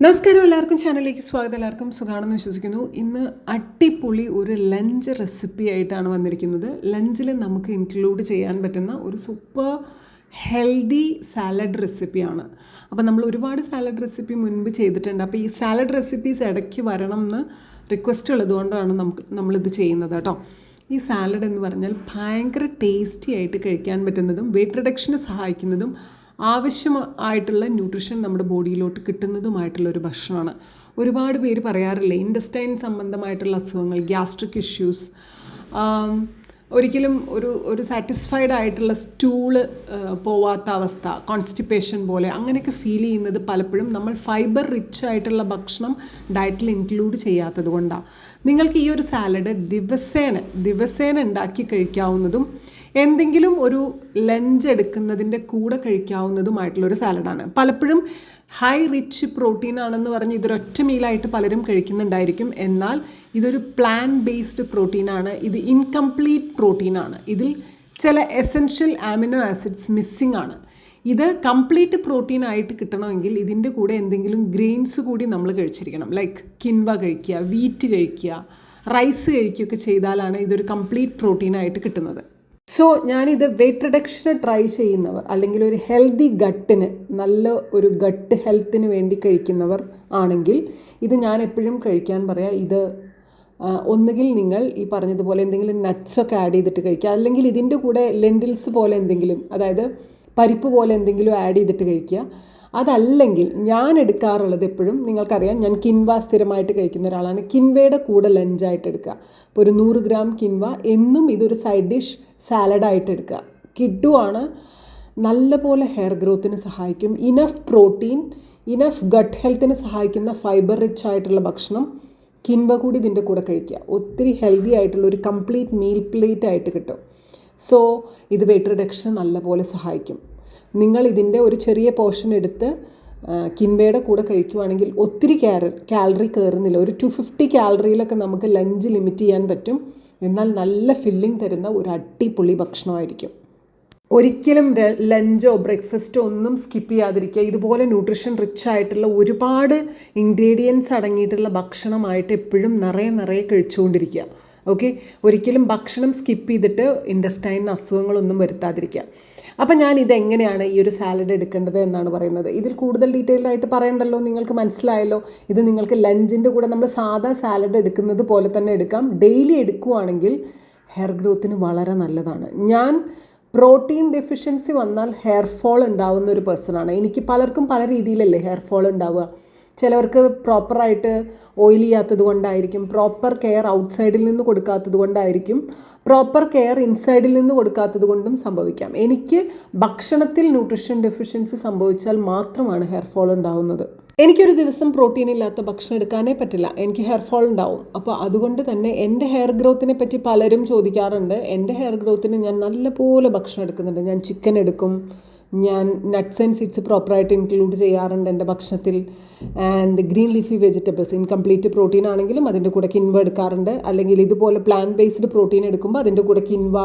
നമസ്കാരം എല്ലാവർക്കും ചാനലിലേക്ക് സ്വാഗതം. എല്ലാവർക്കും സുഖമാണെന്ന് വിശ്വസിക്കുന്നു. ഇന്ന് അടിപൊളി ഒരു ലഞ്ച് റെസിപ്പി ആയിട്ടാണ് വന്നിരിക്കുന്നത്. ലഞ്ചിൽ നമുക്ക് ഇൻക്ലൂഡ് ചെയ്യാൻ പറ്റുന്ന ഒരു സൂപ്പർ ഹെൽത്തി സാലഡ് റെസിപ്പിയാണ് അപ്പോൾ നമ്മൾ ഒരുപാട് സാലഡ് റെസിപ്പി മുൻപ് ചെയ്തിട്ടുണ്ട്. അപ്പോൾ ഈ സാലഡ് റെസിപ്പീസ് ഇടയ്ക്ക് വരണം എന്ന് റിക്വസ്റ്റ് ഉള്ളതുകൊണ്ടാണ് നമുക്ക് നമ്മളിത് ചെയ്യുന്നത് കേട്ടോ. ഈ സാലഡ് എന്ന് പറഞ്ഞാൽ ഭയങ്കര ടേസ്റ്റി ആയിട്ട് കഴിക്കാൻ പറ്റുന്നതും വെയിറ്റ് റിഡക്ഷന് സഹായിക്കുന്നതും ആവശ്യമായിട്ടുള്ള ന്യൂട്രിഷൻ നമ്മുടെ ബോഡിയിലോട്ട് കിട്ടുന്നതുമായിട്ടുള്ള ഒരു ഭക്ഷണമാണ്. ഒരുപാട് പേര് പറയാറില്ലേ ഇൻഡസ്റ്റൈൻ സംബന്ധമായിട്ടുള്ള അസുഖങ്ങൾ ഗ്യാസ്ട്രിക് ഇഷ്യൂസ് ഒരിക്കലും ഒരു ഒരു സാറ്റിസ്ഫൈഡ് ആയിട്ടുള്ള സ്റ്റൂൾ പോവാത്ത അവസ്ഥ കോൺസ്റ്റിപ്പേഷൻ പോലെ അങ്ങനെയൊക്കെ ഫീൽ ചെയ്യുന്നത് പലപ്പോഴും നമ്മൾ ഫൈബർ റിച്ച് ആയിട്ടുള്ള ഭക്ഷണം ഡയറ്റിൽ ഇൻക്ലൂഡ് ചെയ്യാത്തത് കൊണ്ടാണ് നിങ്ങൾക്ക് ഈ ഒരു സാലഡ് ദിവസേന ദിവസേന ഉണ്ടാക്കി കഴിക്കാവുന്നതും എന്തെങ്കിലും ഒരു ലഞ്ച് എടുക്കുന്നതിന്റെ കൂടെ കഴിക്കാവുന്നതുമായിട്ടുള്ള ഒരു സാലഡാണ്. പലപ്പോഴും ഹൈ റിച്ച് പ്രോട്ടീൻ ആണെന്ന് പറഞ്ഞ് ഇതൊരൊറ്റ മീലായിട്ട് പലരും കഴിക്കുന്നുണ്ടായിരിക്കും. എന്നാൽ ഇതൊരു പ്ലാൻ ബേസ്ഡ് പ്രോട്ടീനാണ് ഇത് ഇൻകംപ്ലീറ്റ് പ്രോട്ടീനാണ് ഇതിൽ ചില എസെൻഷ്യൽ ആമിനോ ആസിഡ്സ് മിസ്സിംഗ് ആണ്. ഇത് കംപ്ലീറ്റ് പ്രോട്ടീൻ ആയിട്ട് കിട്ടണമെങ്കിൽ ഇതിന്റെ കൂടെ എന്തെങ്കിലും ഗ്രെയിൻസ് കൂടി നമ്മൾ കഴിച്ചിരിക്കണം. ലൈക്ക് കിൻവ കഴിക്കുക വീറ്റ് കഴിക്കുക റൈസ് കഴിക്കുകയൊക്കെ ചെയ്താലാണ് ഇതൊരു കംപ്ലീറ്റ് പ്രോട്ടീനായിട്ട് കിട്ടുന്നത്. സോ ഞാനിത് വെയിറ്റ് റിഡക്ഷന് ട്രൈ ചെയ്യുന്നവർ അല്ലെങ്കിൽ ഒരു ഹെൽത്തി ഗട്ടിന് നല്ല ഒരു ഗട്ട് ഹെൽത്തിന് വേണ്ടി കഴിക്കുന്നവർ ആണെങ്കിൽ ഇത് ഞാൻ എപ്പോഴും കഴിക്കാൻ പറയാം. ഇത് ഒന്നുകിൽ നിങ്ങൾ ഈ പറഞ്ഞതുപോലെ എന്തെങ്കിലും നട്ട്സൊക്കെ ആഡ് ചെയ്തിട്ട് കഴിക്കുക. അല്ലെങ്കിൽ ഇതിന്റെ കൂടെ ലെൻഡിൽസ് പോലെ എന്തെങ്കിലും അതായത് പരിപ്പ് പോലെ എന്തെങ്കിലും ആഡ് ചെയ്തിട്ട് കഴിക്കുക. അതല്ലെങ്കിൽ ഞാൻ എടുക്കാറുള്ളത് എപ്പോഴും നിങ്ങൾക്കറിയാം ഞാൻ കിൻവ സ്ഥിരമായിട്ട് കഴിക്കുന്ന ഒരാളാണ്. കിൻവയുടെ കൂടെ ലഞ്ചായിട്ട് എടുക്കുക. ഇപ്പോൾ ഒരു നൂറ് ഗ്രാം കിൻവ എന്നും ഇതൊരു സൈഡ് ഡിഷ് സാലഡായിട്ട് എടുക്കുക കിഡുവാണ് നല്ലപോലെ ഹെയർ ഗ്രോത്തിന് സഹായിക്കും. ഇനഫ് പ്രോട്ടീൻ ഇനഫ് ഗട്ട് ഹെൽത്തിന് സഹായിക്കുന്ന ഫൈബർ റിച്ച് ആയിട്ടുള്ള ഭക്ഷണം കിൻവ കൂടി ഇതിന്റെ കൂടെ കഴിക്കുക. ഒത്തിരി ഹെൽത്തി ആയിട്ടുള്ള ഒരു കംപ്ലീറ്റ് മീൽ പ്ലേറ്റ് ആയിട്ട് കിട്ടും. സോ ഇത് വെയിറ്റ് റിഡക്ഷന് നല്ലപോലെ സഹായിക്കും. നിങ്ങൾ ഇതിന്റെ ഒരു ചെറിയ പോർഷൻ എടുത്ത് കിൻവയുടെ കൂടെ കഴിക്കുവാണെങ്കിൽ ഒത്തിരി കാര കാലറി കയറുന്നില്ല. ഒരു ടു ഫിഫ്റ്റി കാലറിയിലൊക്കെ നമുക്ക് ലഞ്ച് ലിമിറ്റ് ചെയ്യാൻ പറ്റും. എന്നാൽ നല്ല ഫില്ലിംഗ് തരുന്ന ഒരു അടിപൊളി ഭക്ഷണമായിരിക്കും. ഒരിക്കലും ലഞ്ചോ ബ്രേക്ക്ഫാസ്റ്റോ ഒന്നും സ്കിപ്പ് ചെയ്യാതിരിക്കുക. ഇതുപോലെ ന്യൂട്രീഷൻ റിച്ച് ആയിട്ടുള്ള ഒരുപാട് ഇൻഗ്രീഡിയൻസ് അടങ്ങിയിട്ടുള്ള ഭക്ഷണമായിട്ട് എപ്പോഴും നിറയെ നിറയെ കഴിച്ചുകൊണ്ടിരിക്കുക. ഓക്കെ ഒരിക്കലും ഭക്ഷണം സ്കിപ്പ് ചെയ്തിട്ട് ഇൻഡസ്റ്റൈൻ അസുഖങ്ങളൊന്നും വരുത്താതിരിക്കുക. അപ്പം ഞാൻ ഇതെങ്ങനെയാണ് ഈ ഒരു സാലഡ് എടുക്കേണ്ടത് എന്നാണ് പറയുന്നത്? ഇതിൽ കൂടുതൽ ഡീറ്റെയിൽഡ് ആയിട്ട് പറയണ്ടല്ലോ? നിങ്ങൾക്ക് മനസ്സിലായല്ലോ? ഇത് നിങ്ങൾക്ക് ലഞ്ചിന്റെ കൂടെ നമ്മൾ സാധാ സാലഡ് എടുക്കുന്നത് പോലെ തന്നെ എടുക്കാം. ഡെയിലി എടുക്കുവാണെങ്കിൽ ഹെയർ ഗ്രോത്തിന് വളരെ നല്ലതാണ്. ഞാൻ പ്രോട്ടീൻ ഡെഫിഷ്യൻസി വന്നാൽ ഹെയർ ഫോൾ ഉണ്ടാവുന്ന ഒരു പേഴ്സണാണ് എനിക്ക് പലർക്കും പല രീതിയിലല്ലേ ഹെയർ ഫോൾ ഉണ്ടാവുക. ചിലവർക്ക് പ്രോപ്പറായിട്ട് ഓയിൽ ചെയ്യാത്തത് കൊണ്ടായിരിക്കും പ്രോപ്പർ കെയർ ഔട്ട്സൈഡിൽ നിന്ന് കൊടുക്കാത്തത് കൊണ്ടായിരിക്കും പ്രോപ്പർ കെയർ ഇൻസൈഡിൽ നിന്ന് കൊടുക്കാത്തത് കൊണ്ടും സംഭവിക്കാം. എനിക്ക് ഭക്ഷണത്തിൽ ന്യൂട്രിഷൻ ഡെഫിഷ്യൻസി സംഭവിച്ചാൽ മാത്രമാണ് ഹെയർ ഫോൾ ഉണ്ടാവുന്നത്. എനിക്കൊരു ദിവസം പ്രോട്ടീൻ ഇല്ലാത്ത ഭക്ഷണം എടുക്കാനേ പറ്റില്ല. എനിക്ക് ഹെയർ ഫോൾ ഉണ്ടാവും. അപ്പോൾ അതുകൊണ്ട് തന്നെ എന്റെ ഹെയർ ഗ്രോത്തിനെ പറ്റി പലരും ചോദിക്കാറുണ്ട്. എന്റെ ഹെയർ ഗ്രോത്തിന് ഞാൻ നല്ലപോലെ ഭക്ഷണം എടുക്കുന്നുണ്ട്. ഞാൻ ചിക്കൻ എടുക്കും. ഞാൻ നട്ട്സ് ആൻഡ് സീഡ്സ് പ്രോപ്പറായിട്ട് ഇൻക്ലൂഡ് ചെയ്യാറുണ്ട് എന്റെ ഭക്ഷണത്തിൽ. And green leafy vegetables incomplete protein ആണെങ്കിലും അതിന്റെ കൂടെ കിൻവ എടുക്കാറുണ്ട്. അല്ലെങ്കിൽ ഇതുപോലെ പ്ലാൻ ബേസ്ഡ് പ്രോട്ടീൻ എടുക്കുമ്പോൾ അതിന്റെ കൂടെ കിൻവ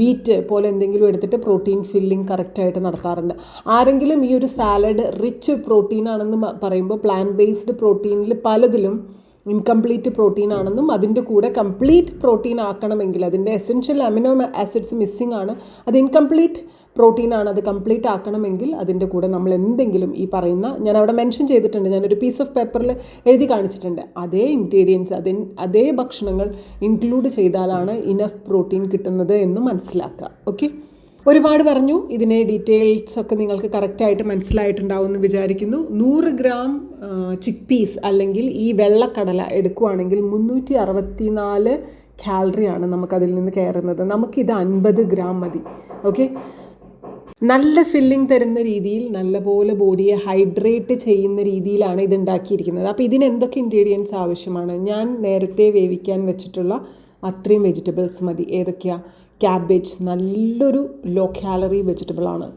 വീറ്റ് പോലെ എന്തെങ്കിലും എടുത്തിട്ട് പ്രോട്ടീൻ ഫില്ലിംഗ് കറക്റ്റായിട്ട് നടത്താറുണ്ട്. ആരെങ്കിലും ഈ ഒരു സാലഡ് റിച്ച് പ്രോട്ടീൻ ആണെന്ന് പറയുമ്പോൾ പ്ലാൻ ബേസ്ഡ് പ്രോട്ടീനിൽ പലതിലും ഇൻകംപ്ലീറ്റ് പ്രോട്ടീൻ ആണെന്നും അതിന്റെ കൂടെ കംപ്ലീറ്റ് പ്രോട്ടീൻ ആക്കണമെങ്കിൽ അതിന്റെ എസെൻഷ്യൽ അമിനോ ആസിഡ്സ് മിസ്സിംഗ് ആണ്. അത് ഇൻകംപ്ലീറ്റ് പ്രോട്ടീൻ ആണ് അത് കംപ്ലീറ്റ് ആക്കണമെങ്കിൽ അതിന്റെ കൂടെ നമ്മൾ എന്തെങ്കിലും ഈ പറയുന്ന ഞാൻ അവിടെ മെൻഷൻ ചെയ്തിട്ടുണ്ട് ഞാനൊരു പീസ് ഓഫ് പേപ്പറിൽ എഴുതി കാണിച്ചിട്ടുണ്ട്. അതേ ഇൻഗ്രീഡിയൻസ് അതേ അതേ ഭക്ഷണങ്ങൾ ഇൻക്ലൂഡ് ചെയ്താലാണ് ഇനഫ് പ്രോട്ടീൻ കിട്ടുന്നത് എന്ന് മനസ്സിലാക്കുക. ഓക്കെ ഒരുപാട് പറഞ്ഞു. ഇതിനെ ഡീറ്റെയിൽസ് ഒക്കെ നിങ്ങൾക്ക് കറക്റ്റായിട്ട് മനസ്സിലായിട്ടുണ്ടാവും എന്ന് വിചാരിക്കുന്നു. നൂറ് ഗ്രാം ചിക്ക് പീസ് അല്ലെങ്കിൽ ഈ വെള്ളക്കടല എടുക്കുകയാണെങ്കിൽ മുന്നൂറ്റി അറുപത്തി നാല് കാലറിയാണ് നമുക്കതിൽ നിന്ന് കയറുന്നത്. നമുക്കിത് അൻപത് ഗ്രാം മതി. ഓക്കെ നല്ല ഫില്ലിംഗ് തരുന്ന രീതിയിൽ നല്ലപോലെ ബോഡിയെ ഹൈഡ്രേറ്റ് ചെയ്യുന്ന രീതിയിലാണ് ഇത് ഉണ്ടാക്കിയിരിക്കുന്നത്. അപ്പോൾ ഇതിന് എന്തൊക്കെ ഇൻഗ്രീഡിയൻസ് ആവശ്യമാണ്? ഞാൻ നേരത്തെ വേവിക്കാൻ വെച്ചിട്ടുള്ള അത്രയും വെജിറ്റബിൾസ് മതി. ഏതൊക്കെയാണ് ക്യാബേജ് നല്ലൊരു ലോ കാലറി വെജിറ്റബിളാണ്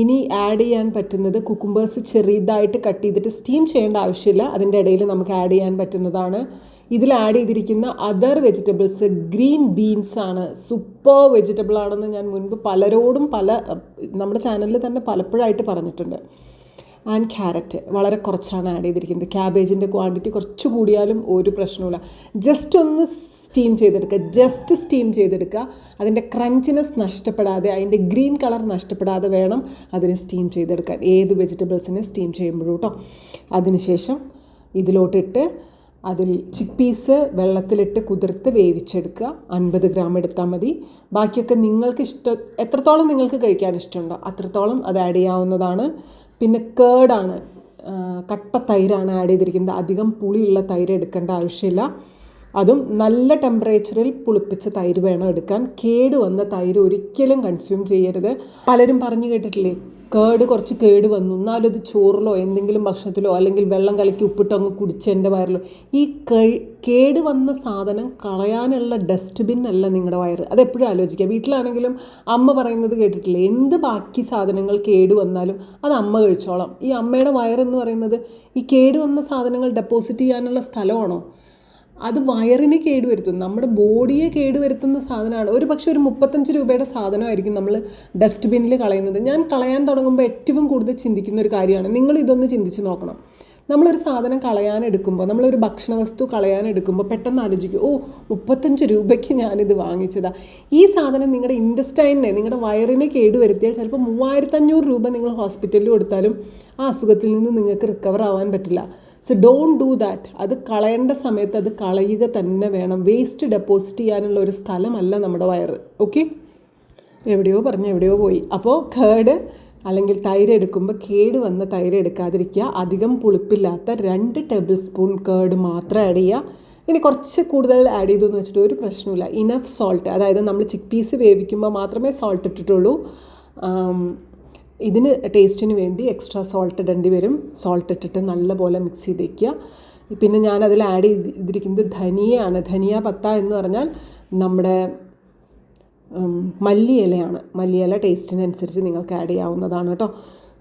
ഇനി ആഡ് ചെയ്യാൻ പറ്റുന്നത് കുക്കുംബേഴ്സ് ചെറിയതായിട്ട് കട്ട് ചെയ്തിട്ട് സ്റ്റീം ചെയ്യേണ്ട ആവശ്യമില്ല. അതിന്റെ ഇടയിൽ നമുക്ക് ആഡ് ചെയ്യാൻ പറ്റുന്നതാണ്. ഇതിൽ ആഡ് ചെയ്തിരിക്കുന്ന അതർ വെജിറ്റബിൾസ് ഗ്രീൻ ബീൻസ് ആണ്. സൂപ്പർ വെജിറ്റബിൾ ആണെന്ന് ഞാൻ മുൻപ് പലരോടും പല നമ്മുടെ ചാനലിൽ തന്നെ പലപ്പോഴായിട്ട് പറഞ്ഞിട്ടുണ്ട്. ആൻഡ് ക്യാരറ്റ് വളരെ കുറച്ചാണ് ആഡ് ചെയ്തിരിക്കുന്നത്. ക്യാബേജിന്റെ ക്വാണ്ടിറ്റി കുറച്ച് കൂടിയാലും ഒരു പ്രശ്നമില്ല ജസ്റ്റ് ഒന്ന് സ്റ്റീം ചെയ്തെടുക്കുക. ജസ്റ്റ് സ്റ്റീം ചെയ്തെടുക്കുക. അതിന്റെ ക്രഞ്ചിനെസ് നഷ്ടപ്പെടാതെ അതിന്റെ ഗ്രീൻ കളർ നഷ്ടപ്പെടാതെ വേണം അതിനെ സ്റ്റീം ചെയ്തെടുക്കാൻ. ഏത് വെജിറ്റബിൾസിനെ സ്റ്റീം ചെയ്യുമ്പോഴും കേട്ടോ അതിനുശേഷം ഇതിലോട്ടിട്ട് അതിൽ ചിപ്പീസ് വെള്ളത്തിലിട്ട് കുതിർത്ത് വേവിച്ചെടുക്കുക. അൻപത് ഗ്രാം എടുത്താൽ മതി. ബാക്കിയൊക്കെ നിങ്ങൾക്ക് ഇഷ്ടം എത്രത്തോളം നിങ്ങൾക്ക് കഴിക്കാൻ ഇഷ്ടമുണ്ടോ അത്രത്തോളം അത് ആഡ് ചെയ്യാവുന്നതാണ്. പിന്നെ കേടാണ്. കട്ട തൈരാണ് ആഡ് ചെയ്തിരിക്കുന്നത്. അധികം പുളിയുള്ള തൈര് എടുക്കേണ്ട ആവശ്യമില്ല. അതും നല്ല ടെമ്പറേച്ചറിൽ പുളിപ്പിച്ച തൈര് വേണം എടുക്കാൻ. കേട് വന്ന തൈര് ഒരിക്കലും കൺസ്യൂം ചെയ്യരുത്. പലരും പറഞ്ഞു കേട്ടിട്ടില്ലേ? കേട് കുറച്ച് കേട് വന്നു. എന്നാലും അത് ചോറിലോ എന്തെങ്കിലും ഭക്ഷണത്തിലോ അല്ലെങ്കിൽ വെള്ളം കലക്കി ഉപ്പിട്ടോ അങ്ങ് കുടിച്ച് എന്റെ വയറിലോ. ഈ കേട് വന്ന സാധനം കളയാനുള്ള ഡസ്റ്റ്ബിൻ അല്ല നിങ്ങളുടെ വയറ്. അതെപ്പോഴും ആലോചിക്കുക. വീട്ടിലാണെങ്കിലും അമ്മ പറയുന്നത് കേട്ടിട്ടില്ല? എന്ത് ബാക്കി സാധനങ്ങൾ കേട് വന്നാലും അത് അമ്മ കഴിച്ചോളാം. ഈ അമ്മയുടെ വയറെന്ന് പറയുന്നത് ഈ കേട് വന്ന സാധനങ്ങൾ ഡെപ്പോസിറ്റ് ചെയ്യാനുള്ള സ്ഥലമാണോ? അത് വയറിനെ കേടുവരുത്തും നമ്മുടെ ബോഡിയെ കേടുവരുത്തുന്ന സാധനമാണ്. ഒരു പക്ഷേ ഒരു മുപ്പത്തഞ്ച് രൂപയുടെ സാധനമായിരിക്കും നമ്മൾ ഡസ്റ്റ്ബിന്നിൽ കളയുന്നത്. ഞാൻ കളയാൻ തുടങ്ങുമ്പോൾ ഏറ്റവും കൂടുതൽ ചിന്തിക്കുന്ന ഒരു കാര്യമാണ്. നിങ്ങൾ ഇതൊന്ന് ചിന്തിച്ച് നോക്കണം. നമ്മളൊരു സാധനം കളയാനെടുക്കുമ്പോൾ നമ്മളൊരു ഭക്ഷണ വസ്തു കളയാൻ എടുക്കുമ്പോൾ പെട്ടെന്ന് ആലോചിക്കും ഓ മുപ്പത്തഞ്ച് രൂപയ്ക്ക് ഞാനിത് വാങ്ങിച്ചതാ. ഈ സാധനം നിങ്ങളുടെ ഇൻഡസ്റ്റൈനെ നിങ്ങളുടെ വയറിനെ കേടുവരുത്തിയാൽ ചിലപ്പോൾ മൂവായിരത്തഞ്ഞൂറ് രൂപ നിങ്ങൾ ഹോസ്പിറ്റലിൽ കൊടുത്താലും ആ അസുഖത്തിൽ നിന്ന് നിങ്ങൾക്ക് റിക്കവർ ആവാൻ പറ്റില്ല. സോ ഡോൺ ഡൂ ദാറ്റ് അത് കളയേണ്ട സമയത്ത് അത് കളയുക തന്നെ വേണം. വേസ്റ്റ് ഡെപ്പോസിറ്റ് ചെയ്യാനുള്ള ഒരു സ്ഥലമല്ല നമ്മുടെ വയറ്. ഓക്കെ എവിടെയോ പറഞ്ഞ് എവിടെയോ പോയി. അപ്പോൾ കേട് അല്ലെങ്കിൽ തൈര് എടുക്കുമ്പോൾ കേട് വന്ന തൈര് എടുക്കാതിരിക്കുക. അധികം പുളിപ്പില്ലാത്ത രണ്ട് ടേബിൾ സ്പൂൺ കേട് മാത്രം ആഡ് ചെയ്യുക. ഇനി കുറച്ച് കൂടുതൽ ആഡ് ചെയ്തു എന്ന് വെച്ചിട്ട് ഒരു പ്രശ്നമില്ല ഇനഫ് സോൾട്ട് അതായത് നമ്മൾ ചിക്ക് പീസ് വേവിക്കുമ്പോൾ മാത്രമേ സോൾട്ട് ഇട്ടിട്ടുള്ളൂ. ഇതിന് ടേസ്റ്റിന് വേണ്ടി എക്സ്ട്രാ സോൾട്ട് ഇടേണ്ടി വരും. സോൾട്ട് ഇട്ടിട്ട് നല്ലപോലെ മിക്സ് ചെയ്ത് വയ്ക്കുക പിന്നെ ഞാൻ അതിൽ ആഡ് ചെയ്തിരിക്കുന്നത് ധനിയയാണ്. ധനിയ പത്ത എന്ന് പറഞ്ഞാൽ നമ്മുടെ മല്ലിയിലയാണ്. മല്ലിയില ടേസ്റ്റിനനുസരിച്ച് നിങ്ങൾക്ക് ആഡ് ചെയ്യാവുന്നതാണ് കേട്ടോ.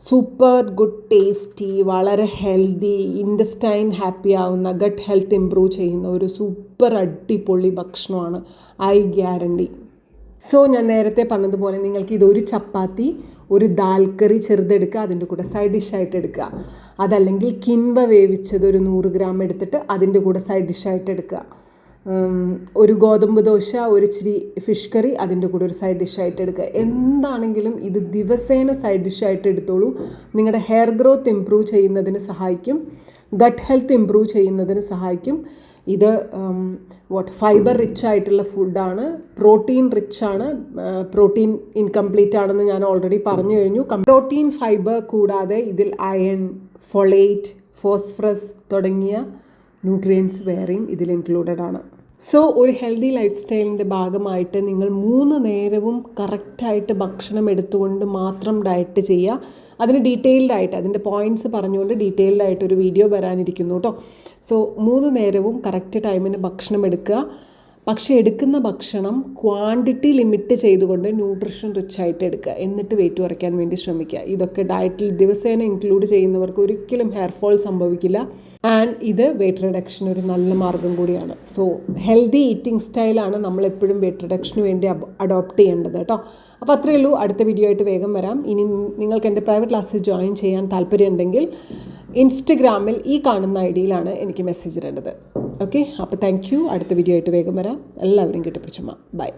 സൂപ്പർ ഗുഡ് ടേസ്റ്റി വളരെ ഹെൽത്തി ഇൻഡസ്റ്റൈൻ ഹാപ്പി ആവുന്ന ഗട്ട് ഹെൽത്ത് ഇമ്പ്രൂവ് ചെയ്യുന്ന ഒരു സൂപ്പർ അടിപൊളി ഭക്ഷണമാണ്. ഐ ഗ്യാരണ്ടി സോ ഞാൻ നേരത്തെ പറഞ്ഞതുപോലെ നിങ്ങൾക്ക് ഇതൊരു ചപ്പാത്തി ഒരു ദാൽ കറി ചെറുതെടുക്കുക അതിന്റെ കൂടെ സൈഡ് ഡിഷായിട്ട് എടുക്കുക. അതല്ലെങ്കിൽ കിൻവ വേവിച്ചത് ഒരു നൂറ് ഗ്രാം എടുത്തിട്ട് അതിന്റെ കൂടെ സൈഡ് ഡിഷായിട്ട് എടുക്കുക. ഒരു ഗോതമ്പ് ദോശ ഒരു ഇച്ചിരി ഫിഷ് കറി അതിന്റെ കൂടെ ഒരു സൈഡ് ഡിഷായിട്ട് എടുക്കുക. എന്താണെങ്കിലും ഇത് ദിവസേന സൈഡ് ഡിഷായിട്ട് എടുത്തോളൂ. നിങ്ങളുടെ ഹെയർ ഗ്രോത്ത് ഇമ്പ്രൂവ് ചെയ്യുന്നതിന് സഹായിക്കും. ഗട്ട് ഹെൽത്ത് ഇമ്പ്രൂവ് ചെയ്യുന്നതിന് സഹായിക്കും. ഇത് വാട്ട് ഫൈബർ റിച്ച് ആയിട്ടുള്ള ഫുഡാണ് പ്രോട്ടീൻ റിച്ച് ആണ്. പ്രോട്ടീൻ ഇൻകംപ്ലീറ്റ് ആണെന്ന് ഞാൻ ഓൾറെഡി പറഞ്ഞു കഴിഞ്ഞു. പ്രോട്ടീൻ ഫൈബർ കൂടാതെ ഇതിൽ അയൺ ഫൊളേറ്റ് ഫോസ്ഫറസ് തുടങ്ങിയ ന്യൂട്രിയൻസ് വേറെയും ഇതിൽ ഇൻക്ലൂഡഡ് ആണ്. സോ ഒരു ഹെൽത്തി ലൈഫ് സ്റ്റൈലിന്റെ ഭാഗമായിട്ട് നിങ്ങൾ മൂന്ന് നേരവും കറക്റ്റായിട്ട് ഭക്ഷണം എടുത്തുകൊണ്ട് മാത്രം ഡയറ്റ് ചെയ്യുക. അതിന് ഡീറ്റെയിൽഡ് ആയിട്ട് അതിന്റെ പോയിന്റ്സ് പറഞ്ഞുകൊണ്ട് ഡീറ്റെയിൽഡ് ആയിട്ട് ഒരു വീഡിയോ വരാനിരിക്കുന്നു കേട്ടോ സോ മൂന്ന് നേരവും കറക്റ്റ് ടൈമിന് ഭക്ഷണം എടുക്കുക. പക്ഷേ എടുക്കുന്ന ഭക്ഷണം ക്വാണ്ടിറ്റി ലിമിറ്റ് ചെയ്തുകൊണ്ട് ന്യൂട്രീഷൻ റിച്ച് ആയിട്ട് എടുക്കുക. എന്നിട്ട് വെയിറ്റ് കുറയ്ക്കാൻ വേണ്ടി ശ്രമിക്കുക. ഇതൊക്കെ ഡയറ്റിൽ ദിവസേന ഇൻക്ലൂഡ് ചെയ്യുന്നവർക്ക് ഒരിക്കലും ഹെയർ ഫോൾ സംഭവിക്കില്ല. ആൻഡ് ഇത് വെയിറ്റ് റിഡക്ഷൻ ഒരു നല്ല മാർഗം കൂടിയാണ്. സോ ഹെൽത്തി ഈറ്റിംഗ് സ്റ്റൈലാണ് നമ്മൾ എപ്പോഴും വെയിറ്റ് റിഡക്ഷന് വേണ്ടി അഡോപ്റ്റ് ചെയ്യേണ്ടത് കേട്ടോ. അപ്പോൾ അത്രയേ ഉള്ളൂ. അടുത്ത വീഡിയോ ആയിട്ട് വേഗം വരാം. ഇനി നിങ്ങൾക്ക് എന്റെ പ്രൈവറ്റ് ക്ലാസ്സിൽ ജോയിൻ ചെയ്യാൻ താല്പര്യമുണ്ടെങ്കിൽ ഇൻസ്റ്റഗ്രാമിൽ ഈ കാണുന്ന ഐ ഡിയിലാണ് എനിക്ക് മെസ്സേജ് ഇടേണ്ടത്. ഓക്കെ അപ്പോൾ താങ്ക് യു അടുത്ത വീഡിയോ ആയിട്ട് വേഗം വരാം. എല്ലാവരും കെട്ടിപ്പിടിച്ചുമ്മ ബൈ